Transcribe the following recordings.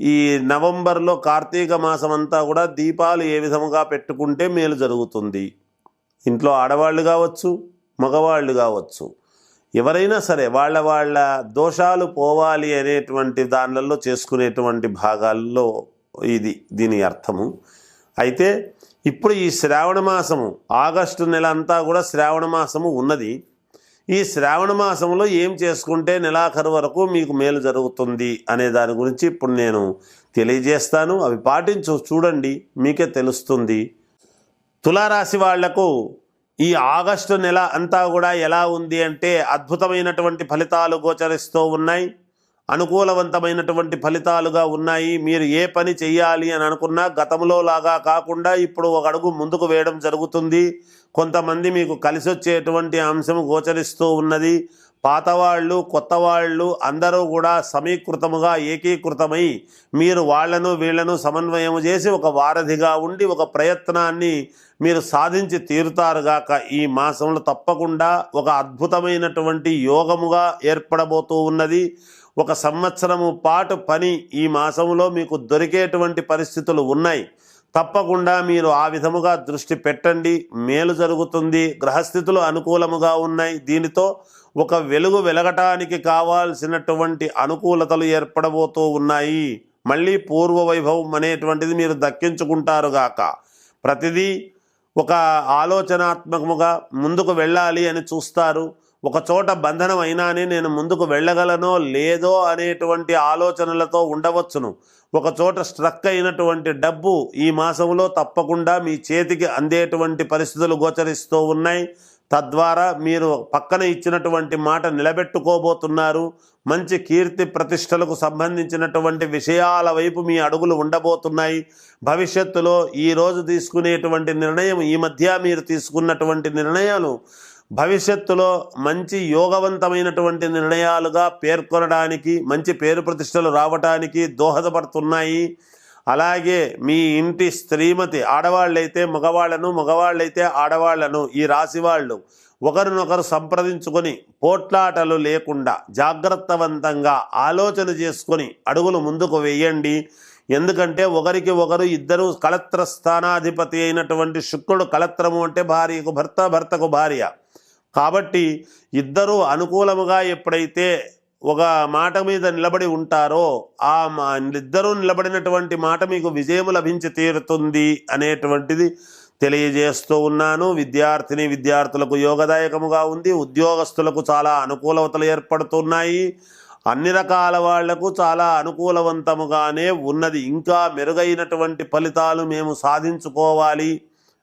ఈ నవంబర్లో కార్తీక మాసం అంతా కూడా దీపాలు ఏ విధముగా పెట్టుకుంటే మేలు జరుగుతుంది? ఇంట్లో ఆడవాళ్ళు కావచ్చు మగవాళ్ళు కావచ్చు. ఎవరైనా సరే వాళ్ళ వాళ్ళ దోషాలు పోవాలి అనేటువంటి దానిలలో చేసుకునేటువంటి భాగాల్లో ఇది దీని అర్థము. అయితే ఇప్పుడు ఈ శ్రావణ మాసము ఆగస్టు నెల అంతా కూడా శ్రావణ మాసము ఉన్నది. ఈ శ్రావణ మాసంలో ఏం చేసుకుంటే నెలాఖరు వరకు మీకు మేలు జరుగుతుంది అనే దాని గురించి ఇప్పుడు నేను తెలియజేస్తాను. అవి పాటించు చూడండి మీకే తెలుస్తుంది. తులారాశి వాళ్ళకు ఈ ఆగస్టు నెల అంతా కూడా ఎలా ఉంది అంటే అద్భుతమైనటువంటి ఫలితాలు గోచరిస్తూ ఉన్నాయి. అనుకూలవంతమైనటువంటి ఫలితాలుగా ఉన్నాయి. మీరు ఏ పని చెయ్యాలి అని అనుకున్నా గతంలో లాగా కాకుండా ఇప్పుడు ఒక అడుగు ముందుకు వేయడం జరుగుతుంది. కొంతమంది మీకు కలిసి వచ్చేటువంటి అంశం గోచరిస్తూ ఉన్నది. పాతవాళ్ళు కొత్త వాళ్ళు అందరూ కూడా సమీకృతముగా ఏకీకృతమై మీరు వాళ్ళను వీళ్ళను సమన్వయం చేసి ఒక వారధిగా ఉండి ఒక ప్రయత్నాన్ని మీరు సాధించి తీరుతారుగాక ఈ మాసంలో తప్పకుండా ఒక అద్భుతమైనటువంటి యోగముగా ఏర్పడబోతూ ఉన్నది. ఒక సంవత్సరము పాటు పని ఈ మాసంలో మీకు దొరికేటువంటి పరిస్థితులు ఉన్నాయి. తప్పకుండా మీరు ఆ విధముగా దృష్టి పెట్టండి. మేలు జరుగుతుంది. గ్రహస్థితులు అనుకూలముగా ఉన్నాయి. దీనితో ఒక వెలుగు వెలగటానికి కావాల్సినటువంటి అనుకూలతలు ఏర్పడబోతూ ఉన్నాయి. మళ్ళీ పూర్వ వైభవం అనేటువంటిది మీరు దక్కించుకుంటారుగాక ప్రతిదీ ఒక ఆలోచనాత్మకముగా ముందుకు వెళ్ళాలి అని చూస్తారు. ఒక చోట బంధనం అయినానే నేను ముందుకు వెళ్ళగలనో లేదో అనేటువంటి ఆలోచనలతో ఉండవచ్చును. ఒక చోట స్ట్రక్ అయినటువంటి డబ్బు ఈ మాసంలో తప్పకుండా మీ చేతికి అందేటువంటి పరిస్థితులు గోచరిస్తూ ఉన్నాయి. తద్వారా మీరు పక్కన ఇచ్చినటువంటి మాట నిలబెట్టుకోబోతున్నారు. మంచి కీర్తి ప్రతిష్టలకు సంబంధించినటువంటి విషయాల వైపు మీ అడుగులు ఉండబోతున్నాయి. భవిష్యత్తులో ఈరోజు తీసుకునేటువంటి నిర్ణయం ఈ మధ్య మీరు తీసుకున్నటువంటి నిర్ణయాలు భవిష్యత్తులో మంచి యోగవంతమైనటువంటి నిర్ణయాలుగా పేర్కొనడానికి మంచి పేరు ప్రతిష్టలు రావటానికి దోహదపడుతున్నాయి. అలాగే మీ ఇంటి స్త్రీమతి ఆడవాళ్ళైతే మగవాళ్ళను మగవాళ్ళైతే ఆడవాళ్ళను ఈ రాశి వాళ్ళు ఒకరినొకరు సంప్రదించుకొని పోట్లాటలు లేకుండా జాగ్రత్తవంతంగా ఆలోచన చేసుకొని అడుగులు ముందుకు వేయండి. ఎందుకంటే ఒకరికి ఒకరు ఇద్దరు కళత్ర స్థానాధిపతి అయినటువంటి శుక్రుడు కళత్రము అంటే భార్యకు భర్త భర్తకు భార్య. కాబట్టి ఇద్దరూ అనుకూలముగా ఎప్పుడైతే ఒక మాట మీద నిలబడి ఉంటారో ఆ మా ఇద్దరూ నిలబడినటువంటి మాట మీకు విజయం లభించి తీరుతుంది అనేటువంటిది తెలియజేస్తూ ఉన్నాను. విద్యార్థిని విద్యార్థులకు యోగదాయకముగా ఉంది. ఉద్యోగస్తులకు చాలా అనుకూలతలు ఏర్పడుతున్నాయి. అన్ని రకాల వాళ్ళకు చాలా అనుకూలవంతముగానే ఉన్నది. ఇంకా మెరుగైనటువంటి ఫలితాలు మేము సాధించుకోవాలి.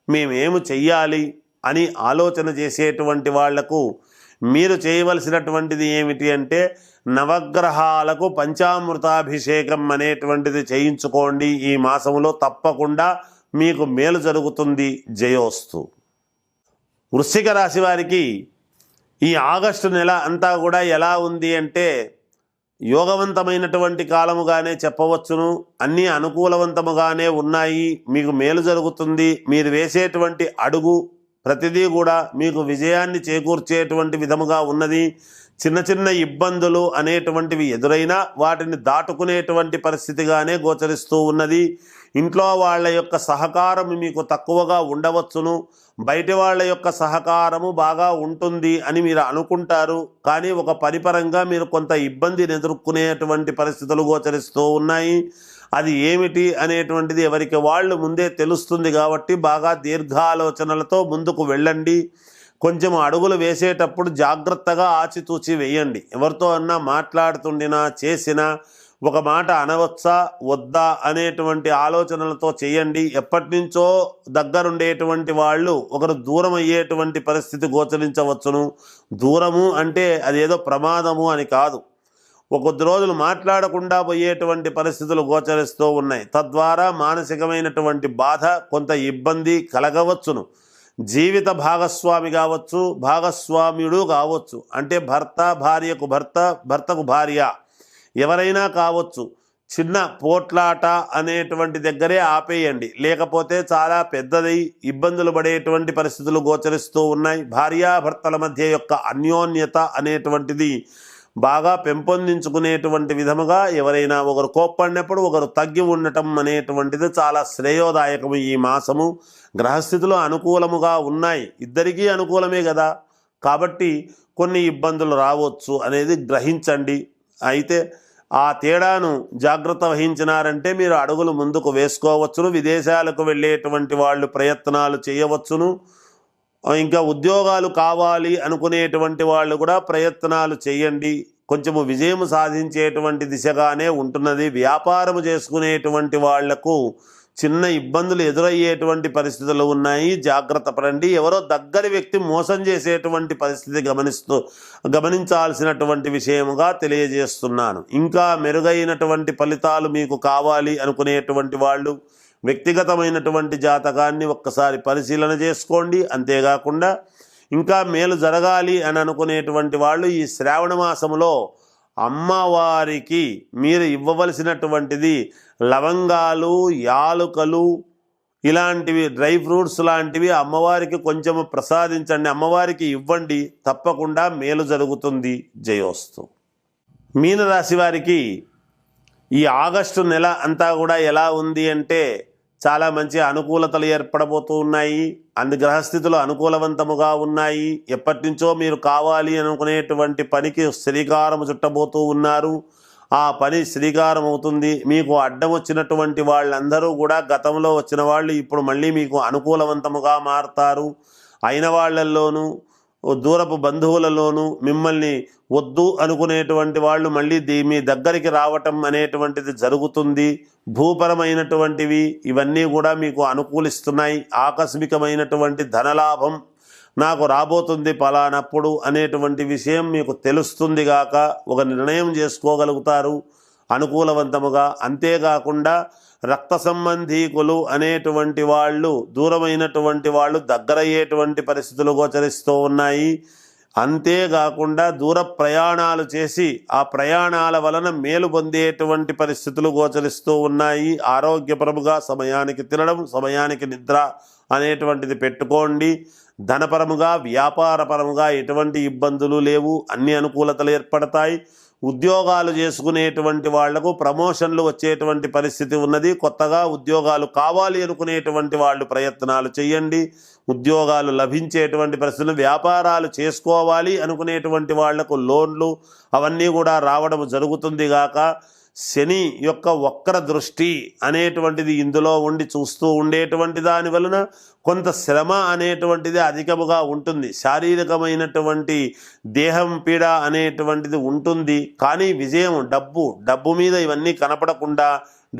మేమేమి చెయ్యాలి? అని ఆలోచన చేసేటువంటి వాళ్ళకు మీరు చేయవలసినటువంటిది ఏమిటి అంటే నవగ్రహాలకు పంచామృతాభిషేకం అనేటువంటిది చేయించుకోండి ఈ మాసంలో తప్పకుండా మీకు మేలు జరుగుతుంది జయోస్తు. వృశ్చిక రాశి వారికి ఈ ఆగస్టు నెల అంతా కూడా ఎలా ఉంది అంటే యోగవంతమైనటువంటి కాలముగానే చెప్పవచ్చును అన్నీ అనుకూలవంతముగానే ఉన్నాయి మీకు మేలు జరుగుతుంది మీరు వేసేటువంటి అడుగు ప్రతిదీ కూడా మీకు విజయాన్ని చేకూర్చేటువంటి విధముగా ఉన్నది. చిన్న చిన్న ఇబ్బందులు అనేటువంటివి ఎదురైనా వాటిని దాటుకునేటువంటి పరిస్థితిగానే గోచరిస్తూ ఉన్నది. ఇంట్లో వాళ్ళ యొక్క సహకారం మీకు తక్కువగా ఉండవచ్చును. బయటి వాళ్ళ యొక్క సహకారము బాగా ఉంటుంది అని మీరు అనుకుంటారు. కానీ ఒక పరిపరంగా మీరు కొంత ఇబ్బందిని ఎదుర్కొనేటువంటి పరిస్థితులు గోచరిస్తూ ఉన్నాయి. అది ఏమిటి అనేటువంటిది ఎవరికి వాళ్ళు ముందే తెలుస్తుంది కాబట్టి బాగా దీర్ఘాలోచనలతో ముందుకు వెళ్ళండి. కొంచెం అడుగులు వేసేటప్పుడు జాగ్రత్తగా ఆచితూచి వేయండి. ఎవరితో అన్నా మాట్లాడుతుండినా చేసినా ఒక మాట అనవచ్చా వద్దా అనేటువంటి ఆలోచనలతో చేయండి. ఎప్పటి నుంచో దగ్గరుండేటువంటి వాళ్ళు ఒకరు దూరం అయ్యేటువంటి పరిస్థితి గోచరించవచ్చును. దూరము అంటే అదేదో ప్రమాదము అని కాదు. ఒక కొద్ది రోజులు మాట్లాడకుండా పోయేటువంటి పరిస్థితులు గోచరిస్తూ ఉన్నాయి. తద్వారా మానసికమైనటువంటి బాధ కొంత ఇబ్బంది కలగవచ్చును. జీవిత భాగస్వామి కావచ్చు భాగస్వామ్యుడు కావచ్చు. అంటే భర్త భార్యకు భర్త భర్తకు భార్య ఎవరైనా కావచ్చు. చిన్న పోట్లాట అనేటువంటి దగ్గరే ఆపేయండి. లేకపోతే చాలా పెద్దది ఇబ్బందులు పడేటువంటి పరిస్థితులు గోచరిస్తూ ఉన్నాయి. భార్యాభర్తల మధ్య యొక్క అన్యోన్యత అనేటువంటిది బాగా పెంపొందించుకునేటువంటి విధముగా ఎవరైనా ఒకరు కోప్పడినప్పుడు ఒకరు తగ్గి ఉండటం అనేటువంటిది చాలా శ్రేయోదాయకము ఈ మాసము. గ్రహస్థితులు అనుకూలముగా ఉన్నాయి. ఇద్దరికీ అనుకూలమే కదా కాబట్టి కొన్ని ఇబ్బందులు రావచ్చు అనేది గ్రహించండి. అయితే ఆ తేడాను జాగ్రత్త వహించినారంటే మీరు అడుగులు ముందుకు వేసుకోవచ్చును విదేశాలకు వెళ్ళేటువంటి వాళ్ళు ప్రయత్నాలు చేయవచ్చును. ఇంకా ఉద్యోగాలు కావాలి అనుకునేటువంటి వాళ్ళు కూడా ప్రయత్నాలు చేయండి. కొంచెము విజయం సాధించేటువంటి దిశగానే ఉంటున్నది. వ్యాపారం చేసుకునేటువంటి వాళ్ళకు చిన్న ఇబ్బందులు ఎదురయ్యేటువంటి పరిస్థితులు ఉన్నాయి. జాగ్రత్త పడండి. ఎవరో దగ్గరి వ్యక్తి మోసం చేసేటువంటి పరిస్థితి గమనిస్తూ గమనించాల్సినటువంటి విషయముగా తెలియజేస్తున్నాను. ఇంకా మెరుగైనటువంటి ఫలితాలు మీకు కావాలి అనుకునేటువంటి వాళ్ళు వ్యక్తిగతమైనటువంటి జాతకాన్ని ఒక్కసారి పరిశీలన చేసుకోండి. అంతేకాకుండా ఇంకా మేలు జరగాలి అని అనుకునేటువంటి వాళ్ళు ఈ శ్రావణ మాసంలో అమ్మవారికి మీరు ఇవ్వవలసినటువంటిది లవంగాలు యాలుకలు ఇలాంటివి డ్రై ఫ్రూట్స్ లాంటివి అమ్మవారికి కొంచెం ప్రసాదించండి. అమ్మవారికి ఇవ్వండి. తప్పకుండా మేలు జరుగుతుంది. జయోస్తు. మీనరాశి వారికి ఈ ఆగస్టు నెల అంతా కూడా ఎలా ఉంది అంటే చాలా మంచి అనుకూలతలు ఏర్పడబోతూ ఉన్నాయి. అందు గ్రహస్థితులు అనుకూలవంతముగా ఉన్నాయి. ఎప్పటి నుంచో మీరు కావాలి అనుకునేటువంటి పనికి శ్రీకారం చుట్టబోతూ ఉన్నారు. ఆ పని శ్రీకారం అవుతుంది మీకు అడ్డం వచ్చినటువంటి వాళ్ళందరూ కూడా గతంలో వచ్చిన వాళ్ళు ఇప్పుడు మళ్ళీ మీకు అనుకూలవంతముగా మారుతారు. అయిన వాళ్ళల్లోనూ దూరపు బంధువులలోనూ మిమ్మల్ని వద్దు అనుకునేటువంటి వాళ్ళు మళ్ళీ దీ మీ దగ్గరికి రావటం అనేటువంటిది జరుగుతుంది. భూపరమైనటువంటివి ఇవన్నీ కూడా మీకు అనుకూలిస్తున్నాయి. ఆకస్మికమైనటువంటి ధనలాభం నాకు రాబోతుంది పలానప్పుడు అనేటువంటి విషయం మీకు తెలుస్తుంది గాక ఒక నిర్ణయం చేసుకోగలుగుతారు అనుకూలవంతముగా. అంతేకాకుండా రక్త సంబంధీకులు అనేటువంటి వాళ్ళు దూరమైనటువంటి వాళ్ళు దగ్గరయ్యేటువంటి పరిస్థితులు గోచరిస్తూ ఉన్నాయి. అంతేకాకుండా దూర ప్రయాణాలు చేసి ఆ ప్రయాణాల వలన మేలు పొందేటువంటి పరిస్థితులు గోచరిస్తూ ఉన్నాయి. ఆరోగ్యపరముగా సమయానికి తినడం సమయానికి నిద్ర అనేటువంటిది పెట్టుకోండి. ధనపరముగా వ్యాపారపరముగా ఎటువంటి ఇబ్బందులు లేవు. అన్ని అనుకూలతలు ఏర్పడతాయి. ఉద్యోగాలు చేసుకునేటువంటి వాళ్ళకు ప్రమోషన్లు వచ్చేటువంటి పరిస్థితి ఉన్నది. కొత్తగా ఉద్యోగాలు కావాలి అనుకునేటువంటి వాళ్ళు ప్రయత్నాలు చేయండి. ఉద్యోగాలు లభించేటువంటి పరిస్థితులు వ్యాపారాలు చేసుకోవాలి అనుకునేటువంటి వాళ్ళకు లోన్లు అవన్నీ కూడా రావడం జరుగుతుంది గాక. శని యొక్క వక్ర దృష్టి అనేటువంటిది ఇందులో ఉండి చూస్తూ ఉండేటువంటి దాని వలన కొంత శ్రమ అనేటువంటిది అధికముగా ఉంటుంది. శారీరకమైనటువంటి దేహం పీడ అనేటువంటిది ఉంటుంది. కానీ విజయం డబ్బు డబ్బు మీద ఇవన్నీ కనపడకుండా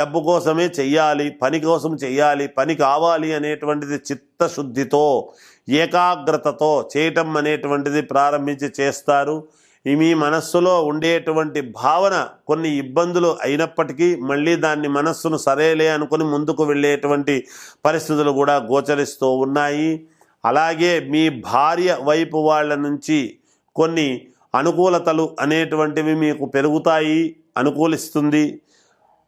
డబ్బు కోసమే చెయ్యాలి పని కోసం చెయ్యాలి పని కావాలి అనేటువంటిది చిత్తశుద్ధితో ఏకాగ్రతతో చేయటం అనేటువంటిది ప్రారంభించి చేస్తారు. మీ మనస్సులో ఉండేటువంటి భావన కొన్ని ఇబ్బందులు అయినప్పటికీ మళ్ళీ దాన్ని మనస్సును సరేలే అనుకుని ముందుకు వెళ్ళేటువంటి పరిస్థితులు కూడా గోచరిస్తూ ఉన్నాయి. అలాగే మీ భార్య వైపు వాళ్ళ నుంచి కొన్ని అనుకూలతలు అనేటువంటివి మీకు పెరుగుతాయి అనుకూలిస్తుంది.